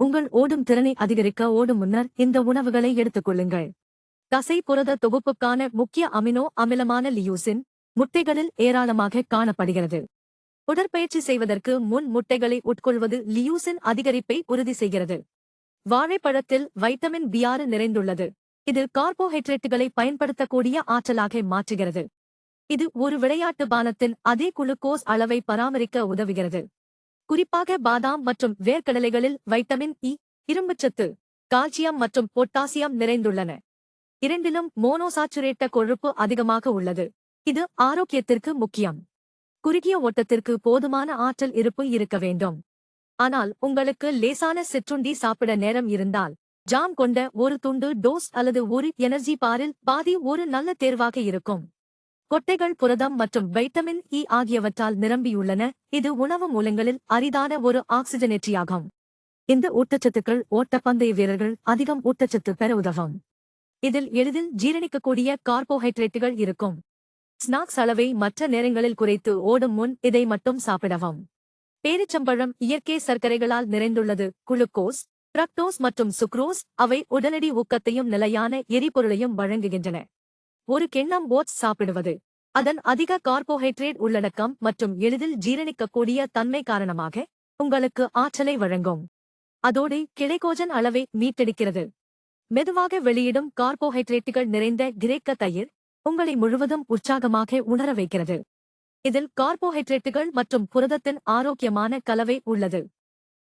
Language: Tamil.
உங்கள் ஓடும் திறனை அதிகரிக்க ஓடும் முன்னர் இந்த உணவுகளை எடுத்துக்கொள்ளுங்கள். தசை புரத தொகுப்புக்கான முக்கிய அமினோ அமிலமான லியூசின் முட்டைகளில் ஏராளமாக காணப்படுகிறது. உடற்பயிற்சி செய்வதற்கு முன் முட்டைகளை உட்கொள்வது லியூசின் அதிகரிப்பை உறுதி செய்கிறது. வாழைப்பழத்தில் வைட்டமின் பி ஆறு நிறைந்துள்ளது. இது கார்போஹைட்ரேட்டுகளை பயன்படுத்தக்கூடிய ஆற்றலாக மாற்றுகிறது. இது ஒரு விளையாட்டு பானத்தின் அதே குளுக்கோஸ் அளவை பராமரிக்க உதவுகிறது. குறிப்பாக பாதாம் மற்றும் வேர்க்கடலைகளில் வைட்டமின் இ இரும்புச்சத்து கால்சியம் மற்றும் பொட்டாசியம் நிறைந்துள்ளன. இரண்டிலும் மோனோசாச்சுரேட்ட கொழுப்பு அதிகமாக உள்ளது. இது ஆரோக்கியத்திற்கு முக்கியம். குறுகிய ஓட்டத்திற்கு போதுமான ஆற்றல் இருப்பு இருக்க வேண்டும். ஆனால் உங்களுக்கு லேசான சிற்றுண்டி சாப்பிட நேரம் இருந்தால் ஜாம் கொண்ட ஒரு துண்டு டோஸ் அல்லது ஒரு எனர்ஜி பாரில் பாதி ஒரு நல்ல தேர்வாக இருக்கும். கொட்டைகள் புரதம் மற்றும் வைட்டமின் இ ஆகியவற்றால் நிரம்பியுள்ளன. இது உணவு மூலங்களில் அரிதான ஒரு ஆக்சிஜனேற்றியாகும். இந்த ஊட்டச்சத்துக்கள் ஓட்டப்பந்தய வீரர்கள் அதிகம் ஊட்டச்சத்து பெற உதவும். இதில் எளிதில் ஜீரணிக்கக்கூடிய கார்போஹைட்ரேட்டுகள் இருக்கும். ஸ்நாக்ஸ் அளவை மற்ற நேரங்களில் குறைத்து ஓடும் முன் இதை மட்டும் சாப்பிடவும். பேரிச்சம்பழம் இயற்கை சர்க்கரைகளால் நிறைந்துள்ளது. குளுக்கோஸ் பிரக்டோஸ் மற்றும் சுக்ரோஸ் அவை உடனடி ஊக்கத்தையும் நிலையான எரிபொருளையும் வழங்குகின்றன. ஒரு கிண்ணம் ஓட்ஸ் சாப்பிடுவது. அதன் அதிக கார்போஹைட்ரேட் உள்ளடக்கம் மற்றும் எளிதில் ஜீரணிக்கக்கூடிய தன்மை காரணமாக உங்களுக்கு ஆற்றலை வழங்கும். அதோடு கிளைகோஜன் அளவை மீட்டெடுக்கிறது. மெதுவாக வெளியிடும் கார்போஹைட்ரேட்டுகள் நிறைந்த கிரேக்க தயிர் உங்களை முழுவதும் உற்சாகமாக உணர வைக்கிறது. இதில் கார்போஹைட்ரேட்டுகள் மற்றும் புரதத்தின் ஆரோக்கியமான கலவை உள்ளது.